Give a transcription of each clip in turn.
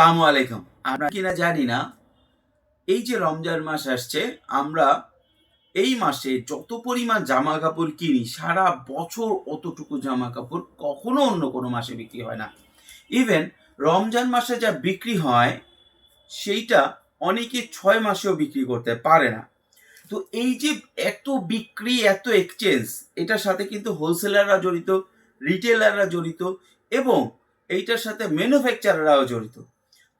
আসসালামু আলাইকুম। আমরা কিনা জানি না। এই যে রমজান মাস আসছে, আমরা এই মাসে যত পরিমাণ জামা কাপড় কিনি, সারা বছর অতটুকু জামা কাপড় কখনো অন্য কোনো মাসে বিক্রি হয় না। ইভেন রমজান মাসে যা বিক্রি হয়, সেইটা অনেকে ছয় মাসেও বিক্রি করতে পারে না। তো এই যে এত বিক্রি, এত এক্সচেঞ্জ এটার সাথে কিন্তু হোলসেলাররা জড়িত রিটেলাররা জড়িত এবং এইটার সাথে ম্যানুফ্যাকচারাররাও জড়িত।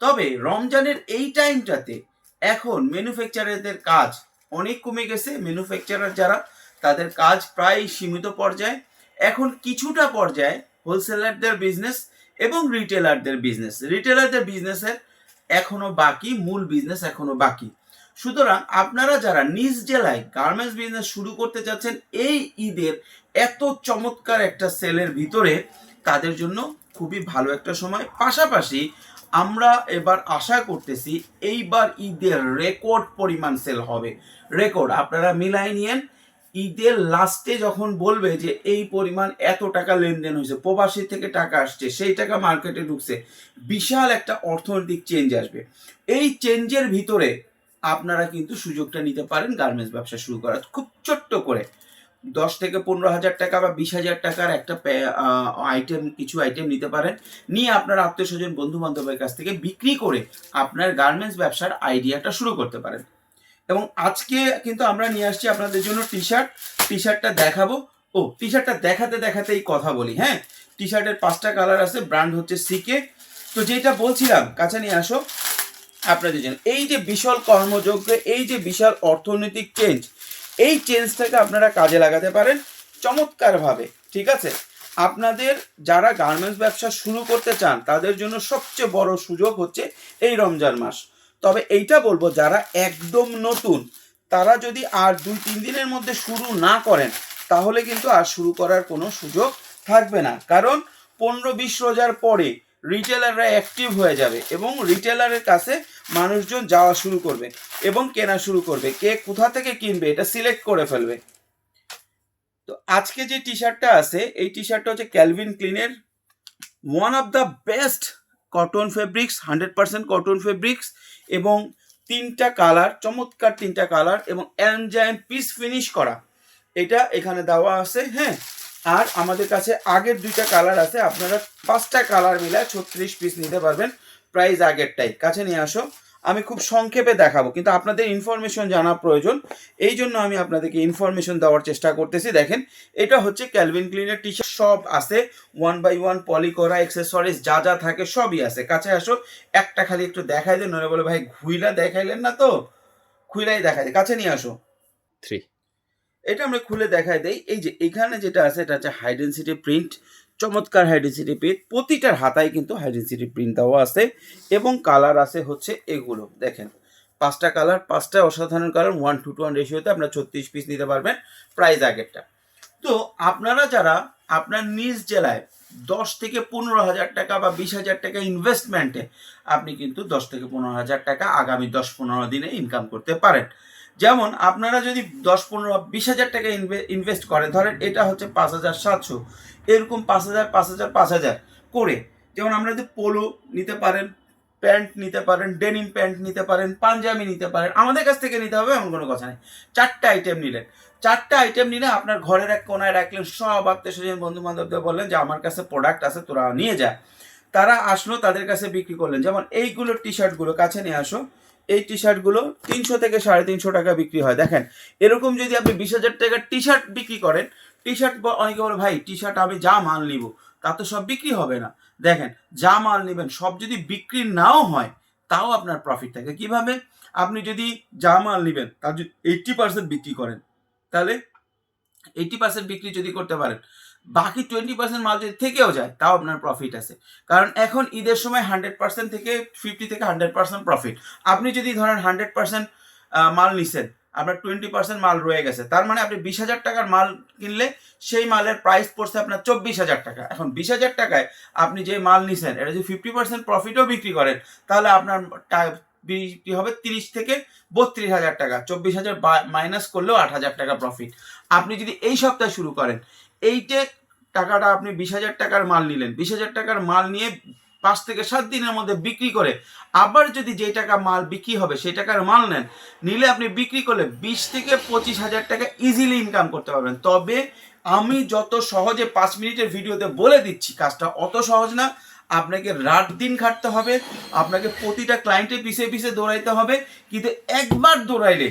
তবে রমজানের এই টাইমটাতে এখন ম্যানুফ্যাকচারারদের কাজ অনেক কমে গেছে। ম্যানুফ্যাকচারার যারা, তাদের কাজ প্রায় সীমিত পর্যায়ে। এখন কিছুটা পর্যায়ে হোলসেলারদের বিজনেস এবং রিটেলারদের বিজনেস রিটেলারদের বিজনেসের এখনও বাকি, মূল বিজনেস এখনও বাকি। সুতরাং আপনারা যারা নিজ জেলায় গার্মেন্টস বিজনেস শুরু করতে চাচ্ছেন, এই ঈদের এত চমৎকার একটা সেলের ভিতরে তাদের জন্য খুবই ভালো একটা সময়। পাশাপাশি আমরা এবার আশা করতেছি এইবার ঈদের রেকর্ড পরিমাণ সেল হবে। রেকর্ড আপনারা মিলাই নিয়েন। ঈদের লাস্টে যখন বলবে যে এই পরিমাণ এত টাকা লেনদেন হয়েছে, প্রবাসী থেকে টাকা আসছে, সেই টাকা মার্কেটে ঢুকছে, বিশাল একটা অর্থনৈতিক চেঞ্জ আসবে। এই চেঞ্জের ভিতরে আপনারা কিন্তু সুযোগটা নিতে পারেন গার্মেন্টস ব্যবসা শুরু করার। খুব ছোট্ট করে। দশ থেকে পনেরো হাজার টাকা বা বিশ হাজার টাকার একটা আইটেম কিছু আইটেম নিতে পারেন। নিয়ে আপনার আত্মীয় স্বজন বন্ধু বান্ধবের কাছ থেকে বিক্রি করে আপনার গার্মেন্টস ব্যবসার আইডিয়াটা শুরু করতে পারেন। এবং আজকে কিন্তু আমরা নিয়ে আসছি আপনাদের জন্য টি শার্ট টি শার্টটা দেখাবো। ও টি শার্টটা দেখাতে দেখাতেই কথা বলি হ্যাঁ? টি শার্টের পাঁচটা কালার আছে ব্র্যান্ড হচ্ছে সিকে তো যেটা বলছিলাম, কাছে নিয়ে আসো আপনাদের জন্য। এই যে বিশাল কর্মযোগ্য এই যে বিশাল অর্থনৈতিক চেঞ্জ এই চেঞ্জটাকে আপনারা কাজে লাগাতে পারেন চমৎকারভাবে, ঠিক আছে? আপনাদের যারা গার্মেন্টস ব্যবসা শুরু করতে চান, তাদের জন্য সবচেয়ে বড় সুযোগ হচ্ছে এই রমজান মাস। তবে এইটা বলব, যারা একদম নতুন, তারা যদি আর দুই, তিন দিনের মধ্যে শুরু না করেন, তাহলে কিন্তু আর শুরু করার কোনো সুযোগ থাকবে না। কারণ পনেরো, বিশ রোজার পরে রিটেলাররা অ্যাক্টিভ হয়ে যাবে এবং রিটেলারের কাছে মানুষজন যাওয়া শুরু করবে এবং কেনা শুরু করবে। কে কোথা থেকে কিনবে এটা সিলেক্ট করে ফেলবে। তো আজকে যে টি শার্টটা আছে, এই টি শার্টটা হচ্ছে Calvin ক্লিনের one of the best cotton fabrics hundred percent cotton fabrics এবং তিনটা কালার চমৎকার তিনটা কালার এবং অ্যানজাইম পিস ফিনিশ করা। এটা এখানে দেওয়া আছে হ্যাঁ? আর আমাদের কাছে আগের দুইটা কালার আছে, আপনারা পাঁচটা কালার মিলায় ছত্রিশ পিস নিতে পারবেন প্রাইস আগেরটাই। কাছে নিয়ে আসো, আমি খুব সংক্ষেপে দেখাবো, কিন্তু আপনাদের ইনফরমেশন জানা প্রয়োজন। এই জন্য আমি আপনাদেরকে ইনফরমেশন দেওয়ার চেষ্টা করতেছি। দেখেন, এটা হচ্ছে ক্যালভিন ক্লিনের টি শার্ট সব আছে। ওয়ান বাই ওয়ান পলি করা এক্সেসরিজ যা যা থাকে সবই আছে। কাছে আসো, একটা খালি একটু দেখাই দেন নয় বলে, ভাই, ঘুইলা দেখাইলেন না তো? খুইলাই দেখাই কাছে নিয়ে আসো। থ্রি এটা আমরা খুলে দেখাই দেই। এই যে এখানে যেটা আছে, এটা হচ্ছে হাইডেন্সিটি প্রিন্ট চমৎকার হাইডেন্সিটি প্রিন্ট প্রতিটার হাতায় কিন্তু হাইডেন্সিটি প্রিন্ট দেওয়া আছে এবং কালার আছে হচ্ছে এগুলো। দেখেন, পাঁচটা কালার পাঁচটা অসাধারণ colour one two two one রেশিওতে আপনার ছত্রিশ পিস নিতে পারবেন প্রাইস আগেরটা। তো আপনারা যারা আপনার নিজ জেলায় দশ থেকে পনেরো হাজার টাকা বা বিশ হাজার টাকা ইনভেস্টমেন্টে আপনি কিন্তু দশ থেকে পনেরো হাজার টাকা আগামী দশ পনেরো দিনে ইনকাম করতে পারেন। যেমন আপনারা যদি দশ, পনেরো, বিশ হাজার টাকা ইনভেস্ট করেন, ধরেন এটা হচ্ছে পাঁচ হাজার সাতশো, এরকম পাঁচ হাজার পাঁচ হাজার পাঁচ হাজার করে, যেমন আমরা যদি পোলো নিতে পারেন, প্যান্ট নিতে পারেন, ডেনিম প্যান্ট নিতে পারেন, পাঞ্জাবি নিতে পারেন, আমাদের কাছ থেকে নিতে হবে এমন কোনো কথা নেই। চারটে আইটেম নিলেন। চারটে আইটেম নিলে আপনার ঘরের এক কোনায় রাখলেন, সব আত্মীয় স্বজন বন্ধু বান্ধবদের বললেন যে, আমার কাছে প্রোডাক্ট আছে, তোরা নিয়ে যা। তারা আসলো, তাদের কাছে বিক্রি করলেন। যেমন এইগুলো টি শার্টগুলো কাছে নিয়ে আসো। এই টি শার্টগুলো তিনশো থেকে সাড়ে তিনশো টাকা বিক্রি হয়। দেখেন, এরকম যদি আপনি বিশ হাজার টাকার টি শার্ট বিক্রি করেন টি শার্ট অনেকে বলে, ভাই টি শার্ট আমি যা মাল নিব, তা তো সব বিক্রি হবে না। দেখেন, যা মাল নেবেন, সব যদি বিক্রি নাও হয়, তাও আপনার প্রফিট থাকে। কীভাবে? আপনি যদি যা মাল নেবেন, তার যদি এইট্টি পার্সেন্ট বিক্রি করেন, তাহলে এইট্টি পার্সেন্ট বিক্রি যদি করতে পারেন বাকি টোয়েন্টি পার্সেন্ট মাল যদি থেকেও যায়, তাও আপনার প্রফিট আছে। কারণ এখন ঈদের সময় হান্ড্রেড পার্সেন্ট থেকে ফিফটি থেকে হান্ড্রেড পার্সেন্ট প্রফিট আপনি যদি ধরেন হান্ড্রেড পার্সেন্ট মাল নিছেন, আপনার টোয়েন্টি পার্সেন্ট মাল রয়ে গেছে, তার মানে আপনি বিশ হাজার টাকার মাল কিনলে সেই মালের প্রাইস পড়ছে আপনার চব্বিশ হাজার টাকা। এখন বিশ হাজার টাকায় আপনি যে মাল নিছেন, এটা যদি ফিফটি পার্সেন্ট প্রফিটও বিক্রি করেন, তাহলে আপনার বিক্রি হবে তিরিশ থেকে বত্রিশ হাজার টাকা। চব্বিশ হাজার মাইনাস করলেও আট হাজার টাকা প্রফিট আপনি যদি এই সপ্তাহে শুরু করেন এইটে টাকাটা আপনি বিশ হাজার টাকার মাল নিলেন। বিশ হাজার টাকার মাল নিয়ে পাঁচ থেকে সাত দিনের মধ্যে বিক্রি করে আবার যদি যেই টাকা মাল বিক্রি হবে, সেই টাকার মাল নেন, নিলে আপনি বিক্রি করলে বিশ থেকে পঁচিশ হাজার টাকা ইজিলি ইনকাম করতে পারবেন। তবে আমি যত সহজে পাঁচ মিনিটের ভিডিওতে বলে দিচ্ছি, কাজটা অত সহজ না। আপনাকে রাত দিন খাটতে হবে, আপনাকে প্রতিটা ক্লায়েন্টে পিছে পিছে দৌড়াইতে হবে, কিন্তু একবার দৌড়াইলে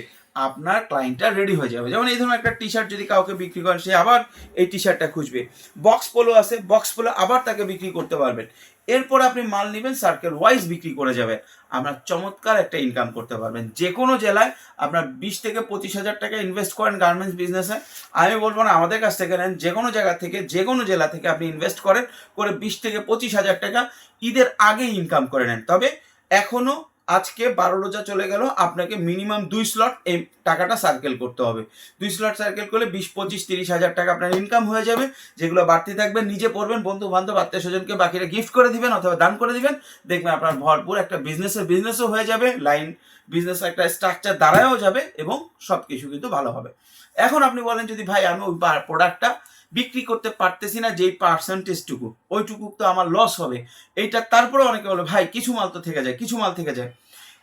আপনার ক্লায়েন্টটা রেডি হয়ে যাবে। যেমন এই ধরনের একটা টি শার্ট যদি কাউকে বিক্রি করেন সে আবার এই টি শার্টটা খুঁজবে। বক্স পোলো আছে বক্স পোলো আবার তাকে বিক্রি করতে পারবেন। এরপর আপনি মাল নেবেন সার্কেল ওয়াইজ বিক্রি করে যাবেন আপনার চমৎকার একটা ইনকাম করতে পারবেন। যে কোনো জেলায় আপনার বিশ থেকে পঁচিশ হাজার টাকা ইনভেস্ট করেন গার্মেন্টস বিজনেসে আমি বলব না, আমাদের কাছ থেকে নেন। যে কোনো জায়গা থেকে যে কোনো জেলা থেকে আপনি ইনভেস্ট করেন, করে বিশ থেকে পঁচিশ হাজার টাকা ঈদের আগে ইনকাম করে নেন। তবে এখনও আজকে বারো রোজা চলে গেল, আপনাকে মিনিমাম দুই স্লট এই টাকাটা সার্কেল করতে হবে। দুই স্লট সার্কেল করলে বিশ, পঁচিশ, তিরিশ হাজার টাকা আপনার ইনকাম হয়ে যাবে, যেগুলো বাড়তি থাকবে, নিজে পড়বেন বন্ধু বান্ধব আত্মীয় স্বজনকে বাকিরা গিফট করে দিবেন অথবা দান করে দিবেন, দেখবেন আপনার ভরপুর একটা বিজনেসের বিজনেসও হয়ে যাবে লাইন বিজনেস একটা স্ট্রাকচার দাঁড়ায়ও যাবে এবং সব কিছু কিন্তু ভালো হবে। এখন আপনি বলেন যদি ভাই আমি ওই প্রোডাক্টটা বিক্রি করতে পারতেছি না যেই পার্সেন্টেজটুকু ওইটুকু তো আমার লস হবে। এইটা তারপরে অনেকে বলে, ভাই, কিছু মাল তো থেকে যায়, কিছু মাল থেকে যায়।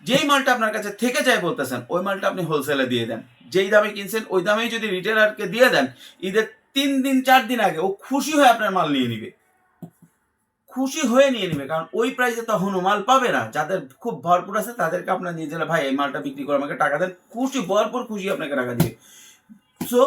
যেই মালটা আপনার কাছে থেকে যায় বলতেছেন, ওই মালটা আপনি হোলসেলে দিয়ে দেন। যেই দামে কিনছেন, ওই দামেই যদি রিটেলারকে দিয়ে দেন, ঈদের তিন দিন, চার দিন আগে ও খুশি হয়ে আপনার মাল নিয়ে নিবে। খুশি হয়ে নিয়ে নিবে, কারণ ওই প্রাইসে তখন মাল পাবে না। যাদের খুব ভরপুর আছে, তাদেরকে আপনার নিয়ে গেলে, ভাই, এই মালটা বিক্রি করে আমাকে টাকা দেন। খুশি, ভরপুর খুশি আপনাকে টাকা দিবে। সো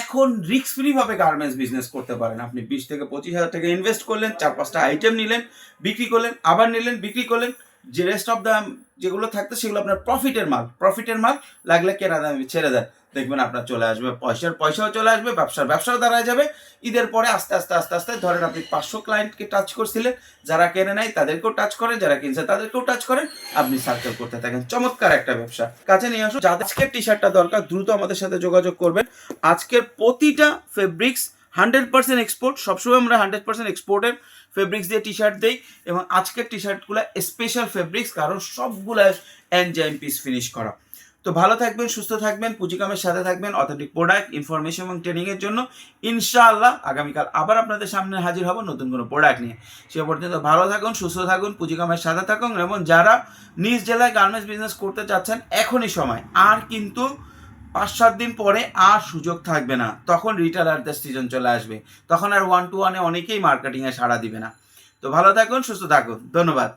এখন রিস্ক ফ্রি ভাবে গার্মেন্টস বিজনেস করতে পারেন। আপনি বিশ থেকে পঁচিশ হাজার টাকা ইনভেস্ট করলেন, চার পাঁচটা আইটেম নিলেন, বিক্রি করলেন, আবার নিলেন, বিক্রি করলেন যে রেস্ট অফ দ্য যেগুলো থাকতো সেগুলো আপনার প্রফিটের মাল প্রফিটের মাল লাগলে কেনা দামে ছেড়ে দেন। দেখবেন আপনার চলে আসবে, পয়সার, পয়সাও চলে আসবে, ব্যবসার, ব্যবসাও দাঁড়ায় যাবে। ঈদের পরে আস্তে আস্তে আস্তে আস্তে ধরেন আপনি পাঁচশো ক্লায়েন্টকে টাচ করছিলেন, যারা কেনে নাই তাদেরকেও টাচ করেন, যারা কিনছে তাদেরকেও টাচ করেন, আপনি সার্কেল করতে থাকেন। চমৎকার একটা ব্যবসা। কাছে নিয়ে আসুন যাদের টি শার্টটা দরকার দ্রুত আমাদের সাথে যোগাযোগ করবেন। আজকের প্রতিটা ফেব্রিক্স হান্ড্রেড পার্সেন্ট এক্সপোর্ট সবসময় আমরা হান্ড্রেড পার্সেন্ট এক্সপোর্টের ফেব্রিক্স দিয়ে টি শার্ট দিই এবং আজকের টি শার্টগুলো স্পেশাল ফেব্রিক্স কারণ সবগুলো এনজাইম পিস ফিনিশ করা। তো ভালো থাকবেন, সুস্থ থাকবেন পুঁজিকামের সাথে থাকবেন অথেন্টিক প্রোডাক্ট ইনফরমেশন এবং ট্রেনিংয়ের জন্য ইনশাআল্লাহ আগামীকাল আবার আপনাদের সামনে হাজির হব নতুন কোনো প্রোডাক্ট নিয়ে। সে পর্যন্ত ভালো থাকুন, সুস্থ থাকুন পুঁজিকামের সাথে থাকুন এবং যারা নিজ জেলায় গার্মেন্টস বিজনেস করতে চাচ্ছেন, এখনই সময়। আর কিন্তু পাঁচ সাত দিন পরে আর সুযোগ থাকবে না। তখন রিটেলারদের সিজন চলে আসবে। তখন আর ওয়ান টু ওয়ানে অনেকেই মার্কেটিংয়ে সাড়া দিবে না। তো ভালো থাকুন, সুস্থ থাকুন। ধন্যবাদ।